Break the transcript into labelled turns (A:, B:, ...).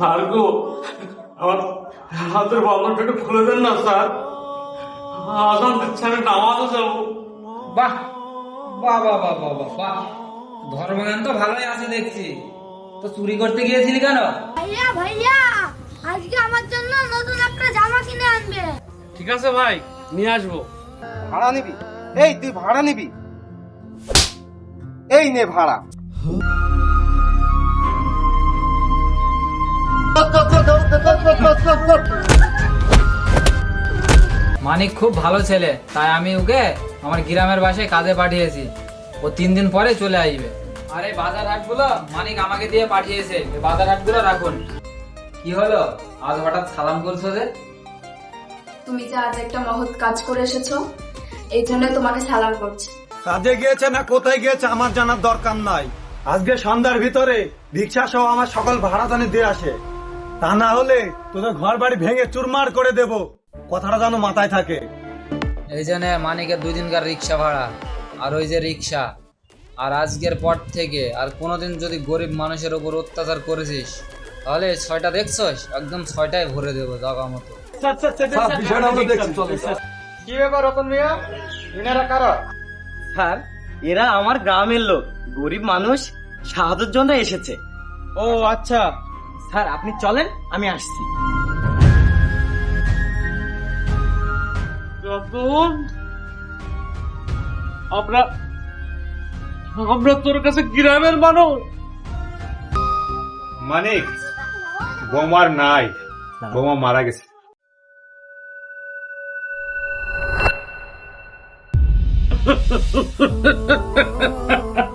A: Sir গো আমার হাতের বন্ধনটা একটু খুলে দেন না স্যার। আসাম দিচ্ছে আমি নামাজও যাব।
B: বাহ বাহ বাহ বাহ বাহ বাহ বাহ। ধর্মজ্ঞান তো ভালোই আছে দেখছি। তো চুরি করতে গিয়েছিলি কেন?
C: ভাইয়া ভাইয়া আজকে আমার জন্য নতুন একটা জামা কিনে আনবে।
A: ঠিক আছে ভাই নিয়ে আসব।
D: ভাড়া নিবি? এই তুই ভাড়া নিবি? এই নে ভাড়া।
B: মানিক খুব ভালো ছেলে তাই আমি ওকে আমার গ্রামের বাসায় কাজে পাঠিয়েছি। ও তিন দিন পরে চলে আসবে। আরে বাজার হাটগুলো মানিক আমাকে দিয়ে পাঠিয়েছে বাজার হাটগুলো রাখুন। কি হলো? আজ হঠাৎ সালাম করছ যে?
E: তুমি যে আজ একটা মহৎ কাজ করে এসেছ এই জন্য তোমাকে সালাম করছি।
F: কাজে গিয়েছে না কোথায় গিয়েছে আমার জানার দরকার নাই। আজকে সন্ধ্যার ভিতরে রিক্সা সহ আমার সকল ভাড়া জানি দিয়ে আসে। তা না হলে তোদের ঘর বাড়ি ভেঙে চুরমার করে দেব। কথাটা যেন মাথায় থাকে।
B: এই জন্য মানিকের দুই দিনকার রিক্সা ভাড়া আর ওই যে রিক্সা। আর আজকের পর থেকে আর কোনোদিন যদি গরিব মানুষের উপর অত্যাচার করেছিস তাহলে ছয়টা দেখছস? একদম ছয়টায় ভরে দেবো জাগা মতো।
D: কি ব্যাপার রতন মিয়া? ইনারা কারা?
G: স্যার এরা আমার গ্রামের লোক। গরিব মানুষ সাহায্যের জন্য এসেছে।
D: ও আচ্ছা।
G: স্যার আপনি চলেন আমি আসছি।
A: রতন আমরা আমরা তোর কাছে গ্রামের মানুষ।
H: মানিক বোমার নাই। বোমা মারা গেছে।